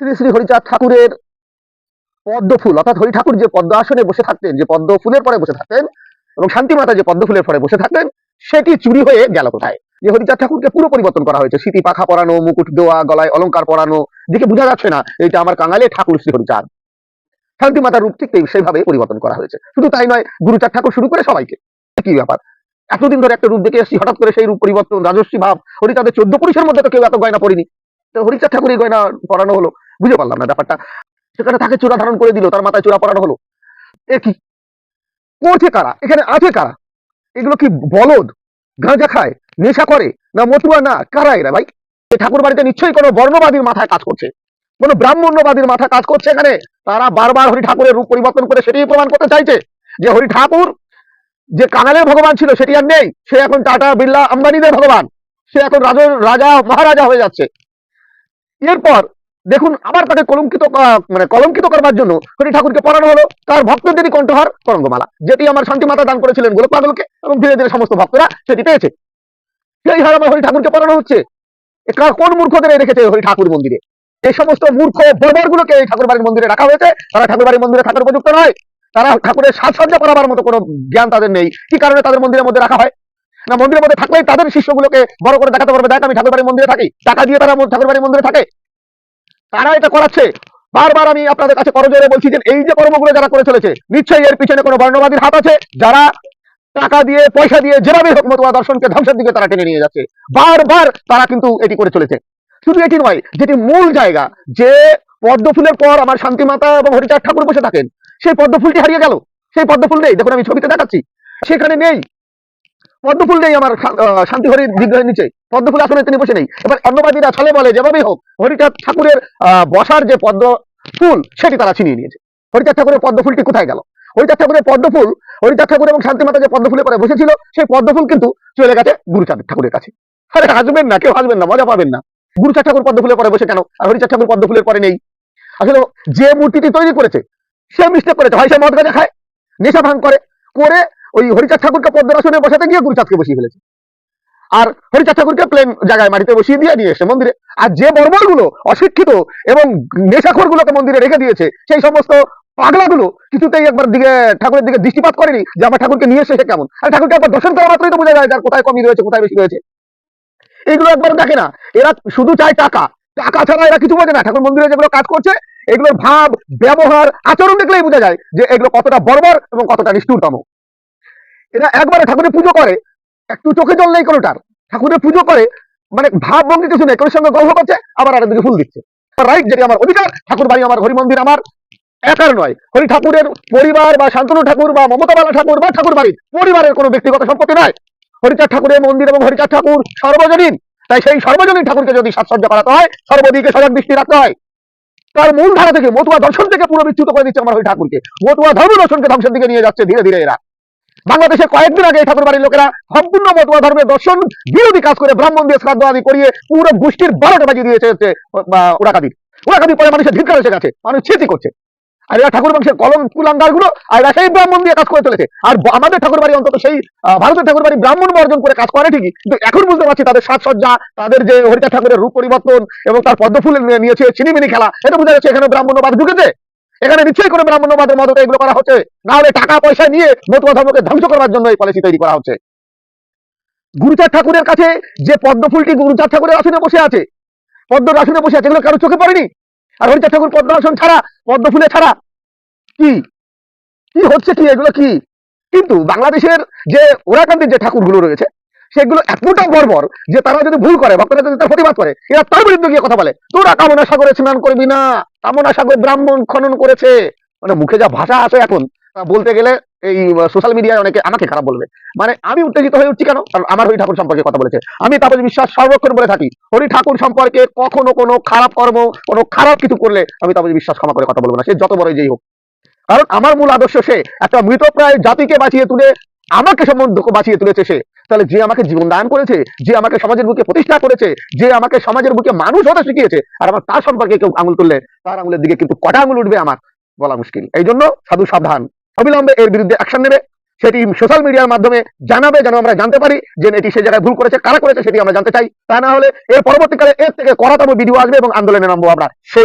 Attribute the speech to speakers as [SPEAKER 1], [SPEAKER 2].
[SPEAKER 1] শ্রী শ্রী হরিচাঁদ ঠাকুরের পদ্ম ফুল অর্থাৎ হরি ঠাকুর যে পদ্ম আসনে বসে থাকতেন, যে পদ্ম ফুলের পরে বসে থাকতেন, এবং শান্তিমাতা যে পদ্ম ফুলের পরে বসে থাকতেন, সেটি চুরি হয়ে গেল কোথায়? যে হরিচাঁদ ঠাকুরকে পুরো পরিবর্তন করা হয়েছে স্মৃতি পাখা পরানো, মুকুট দেওয়া, গলায় অলংকার পরানো দিকে বোঝা যাচ্ছে না এটা আমার কাঙালে ঠাকুর শ্রী হরিচাঁদ। শান্তিমাতার রূপ ঠিক সেইভাবে পরিবর্তন করা হয়েছে। শুধু তাই নয়, গুরুচাঁদ ঠাকুর শুরু করে সবাইকে। কি ব্যাপার? এতদিন ধরে একটা রূপ দেখে এসেছি, হঠাৎ করে সেই রূপ পরিবর্তন, রাজস্বী ভাব, হরিচাঁদের চোদ্দ পুরুষের মধ্যে তো কেউ এত গয়না পড়িনি তো হরিচাঁদ ঠাকুর এই গয়না পরানো হলো। বুঝে পারলাম না ব্যাপারটা। সেখানে তাকে চূড়া ধারণ করে দিল, তার মাথায় চূড়া পড়ানো হলো। এ কি? করছে কারা? এখানে আছে কারা? এগুলো কি বলদ? গাঁজা খায়? নেশা করে? না মতুয়া না? কারা এরা ভাই? ঠাকুর বাড়িতে নিশ্চয়ই কোনো বর্ণবাদীর মাথায় কাজ করছে। কোনো ব্রাহ্মণ্যবাদীর মাথা কাজ করছে এখানে? তারা বারবার হরি ঠাকুরের রূপ পরিবর্তন করে সেটাই প্রমাণ করতে চাইছে যে হরি ঠাকুর যে কাঙালের ভগবান ছিল সেটি আর নেই। সে এখন টাটা, বিড়লা, আম্বানিদের ভগবান। সে এখন রাজা, মহারাজা হয়ে যাচ্ছে। এরপর দেখুন, আবার তাকে কলঙ্কিত মানে কলঙ্কিত করবার জন্য হরি ঠাকুরকে পড়ানো হলো। তার ভক্তদেরই কণ্ঠহার করঙ্গমালা, যেটি আমার শান্তি মাতা দান করেছিলেন গোলক পাগলকে এবং ধীরে ধীরে সমস্ত ভক্তরা সেটি পেয়েছে। সেই হার আমার হরি ঠাকুরকে পড়ানো হচ্ছে। কোন মূর্খদের রেখেছে হরি ঠাকুর মন্দিরে? এই সমস্ত মূর্খ বর্বর গুলোকে এই ঠাকুর বাড়ির মন্দিরে রাখা হয়েছে। তারা ঠাকুর বাড়ির মন্দিরে থাকার উপযুক্ত নয়। তারা ঠাকুরের সাজসজ্জা করাবার মতো কোনো জ্ঞান তাদের নেই। কি কারণে তাদের মন্দিরের মধ্যে রাখা হয়? না, মন্দিরের মধ্যে থাকলেই তাদের শিষ্যগুলোকে বড় করে দেখাতে পারবে, দেখ আমি ঠাকুর বাড়ির মন্দিরে থাকি। টাকা দিয়ে তারা ঠাকুর বাড়ির মন্দিরে থাকে। তারা এটা করাচ্ছে। বারবার আমি আপনাদের কাছে করজোরে বলছি যে এই যে কর্মগুলো যারা করে চলেছে, নিশ্চয়ই এর পিছনে কোনো বর্ণবাদীর হাত আছে। যারা টাকা দিয়ে, পয়সা দিয়ে যেভাবে হোক মতুয়া দর্শনকে ধ্বংসের দিকে তারা টেনে নিয়ে যাচ্ছে। বারবার তারা কিন্তু এটি করে চলেছে। শুধু এটি নয়, যেটি মূল জায়গা, যে পদ্ম ফুলের পর আমার শান্তিমাতা এবং হরিচাঁদ ঠাকুর বসে থাকেন, সেই পদ্ম ফুলটি হারিয়ে গেল। সেই পদ্ম ফুল নেই। দেখুন, আমি ছবিতে দেখাচ্ছি। সেখানে নেই। পদ্ম ফুল নেই আমার শান্তি হরির বিগ্রহের নিচে। পদ্ম ফুল আসলে তিনি বসে নেই। এবার অন্যবাদীরা ছলে বলে, যেভাবেই হোক, হরিচাঁদ ঠাকুরের বসার যে পদ্ম ফুল সেটি তারা ছিনিয়ে নিয়েছে। হরিচাঁদ ঠাকুরের পদ্ম ফুলটি কোথায় গেল? হরিচাঁদ ঠাকুরের পদ্ম ফুল হরিচাঁদ ঠাকুর এবং শান্তিমাতা যে পদ্ম ফুলের পরে বসেছিল, সেই পদ্ম ফুল কিন্তু চলে গেছে গুরুচাঁদ ঠাকুরের কাছে। আরে, হাসবেন না, কেউ হাসবেন না, মজা পাবেন না। গুরুচাঁদ ঠাকুর পদ্ম ফুলের পরে বসে কেন? আর হরিচাঁদ ঠাকুর পদ্ম ফুলের পরে নেই। আসলে যে মূর্তিটি তৈরি করেছে, সে মিস্টেক করেছে। হয় সে মদ গাঁজা খায়, নেশা ভাঙ করে করে ওই হরিচাঁদ ঠাকুরকে পদ্মাসনে বসাতে গিয়ে গুরুচাঁদকে বসিয়ে ফেলেছে। আর হরিচাঁদ ঠাকুরকে প্লেন জায়গায় মাটিতে বসিয়ে দিয়ে নিয়ে এসে মন্দিরে। আর যে বর্বরগুলো অশিক্ষিত এবং নেশাখোর গুলোকে মন্দিরে রেখে দিয়েছে, সেই সমস্ত পাগলা গুলো কিছুতেই একবার দিকে, ঠাকুরের দিকে দৃষ্টিপাত করেনি যে আমার ঠাকুরকে নিয়ে এসে সে কেমন। আর ঠাকুরকে একবার দর্শন করা মাত্রই তো বোঝা যায় যার কোথায় কমই রয়েছে, কোথায় বেশি রয়েছে। এইগুলো একবার দেখে না। এরা শুধু চায় টাকা। টাকা ছাড়া এরা কিছু বোঝে না। ঠাকুর মন্দিরে যেগুলো কাজ করছে, এগুলোর ভাব, ব্যবহার, আচরণ দেখলেই বোঝা যায় যে এগুলো কতটা বর্বর এবং কতটা নিষ্ঠুরতম। এরা একবারে ঠাকুরের পুজো করে একটু চোখে জল নেই কোনোটার। ঠাকুরের পুজো করে মানে ভাব ভঙ্গি কিছু নেই কারোর সঙ্গে গল্প করছে, আবার আরেকদিকে ফুল দিচ্ছে। রাইট যেটি আমার অধিকার, ঠাকুর বাড়ি আমার হরি মন্দির আমার একার নয়। হরি ঠাকুরের পরিবার বা শান্তনু ঠাকুর বা মমতাবালা ঠাকুর বা ঠাকুর বাড়ির পরিবারের কোনো ব্যক্তিগত সম্পত্তি নয়। হরিচার ঠাকুরের মন্দির এবং হরিচার ঠাকুর সর্বজনীন। তাই সেই সর্বজনীন ঠাকুরকে যদি সাজসজ্জা করাতে হয়, সর্বদিকে সজাগ দৃষ্টি রাখতে হয়। তার মূল ধারা থেকে মতুয়া দর্শন থেকে পুরো বিচ্যুত করে দিচ্ছে আমার হরি ঠাকুরকে। মতুয়া ধর্ম দর্শনকে ধ্বংসের দিকে নিয়ে যাচ্ছে ধীরে ধীরে এরা। বাংলাদেশে কয়েকদিন আগে ঠাকুর বাড়ির লোকেরা সম্পূর্ণ মতুয়া ধর্মের দর্শন বিরোধী কাজ করে ব্রাহ্মণ দিয়ে শ্রাদ্ধ আদি করিয়ে পুরো গোষ্ঠীর বারোটা বাজিয়ে দিয়েছে হচ্ছে ওরাকাদির ওরাকাদির পরে মানুষের ধিক্কার এসে গেছে, মানুষ ছিচি করছে। আর এরা ঠাকুর বংশের কলম কুলাঙ্গারগুলো আর এরা সেই ব্রাহ্মণ দিয়ে কাজ করে চলেছে। আর আমাদের ঠাকুর বাড়ি অন্তত সেই ভারতের ঠাকুর বাড়ি ব্রাহ্মণ বর্জন করে কাজ করে ঠিকই, কিন্তু এখন বুঝতে পারছি তাদের সাজসজ্জা, তাদের যে হরিতা ঠাকুরের রূপ পরিবর্তন এবং তার পদ্মফুল নিয়ে- নিয়েছে চিনিমিনি খেলা এটা বোঝা যাচ্ছে এখানে ব্রাহ্মণ্যবাদ ঢুকেছে। এখানে নিশ্চয়ই করে ব্রাহ্মণ্যবাদের মদতে এগুলো করা হচ্ছে। না হলে টাকা পয়সা নিয়ে মতুয়া ধর্মকে ধ্বংস করার জন্য এই পলিসি তৈরি করা হচ্ছে। গুরুচাঁদ ঠাকুরের কাছে যে পদ্ম ফুলটি গুরুচাঁদ ঠাকুরের আসনে বসে আছে পদ্ম আসনে বসে আছে, এগুলো কারও চোখে পড়েনি? আর হরিচাঁদ ঠাকুর পদ্ম আসন ছাড়া পদ্ম ফুলে ছাড়া কি? কি হচ্ছে কি? এগুলো কি? কিন্তু বাংলাদেশের যে ওরাকান্দির যে ঠাকুরগুলো রয়েছে সেগুলো এতটা বর্বর যে তারা যদি ভুল করে, ভক্তরা যদি তার প্রতিবাদ করে, এরা তার বিরুদ্ধে গিয়ে কথা বলে। তোরা কামনা সাগরে স্নান করবি না, কামনা সাগর ব্রাহ্মণ খনন করেছে। মানে মুখে যা ভাষা আছে এখন বলতে গেলে এই সোশ্যাল মিডিয়ায় অনেকে আমাকে খারাপ বলবে। মানে আমি উত্তেজিত হয়ে উঠছি কেন? কারণ আমার হরি ঠাকুর সম্পর্কে কথা বলেছে। আমি তাপস বিশ্বাস সর্বক্ষণ বলে থাকি, হরি ঠাকুর সম্পর্কে কখনো কোনো খারাপ কর্ম, কোনো খারাপ কিছু করলে আমি তাপস বিশ্বাস ক্ষমা করে কথা বলব না। সে যত বড়ই যেই হোক। কারণ আমার মূল আদর্শ সে, একটা মৃতপ্রায় জাতিকে বাঁচিয়ে তুলে, আমাকে সম্বন্ধ বাঁচিয়ে তুলেছে সে। তাহলে যে আমাকে জীবন দান করেছে, যে আমাকে সমাজের বুকে প্রতিষ্ঠা করেছে, যে আমাকে সমাজের বুকে মানুষ হতে শিখিয়েছে, আর আমার তার সম্পর্কে কেউ আঙুল তুললে তার আঙুলের দিকে কিন্তু কটা আঙুল উঠবে আমার বলা মুশকিল। এই জন্য সাধু সাবধান। অবিলম্বে এর বিরুদ্ধে অ্যাকশন নেবে। সেটি সোশ্যাল মিডিয়ার মাধ্যমে জানাবে যেন আমরা জানতে পারি যে এটি সে জায়গায় ভুল করেছে, কারা করেছে সেটি আমরা জানতে চাই। তা না হলে এর পরবর্তীকালে এর থেকে করাতম ভিডিও আসবে এবং আন্দোলনে নামবো আমরা। সেই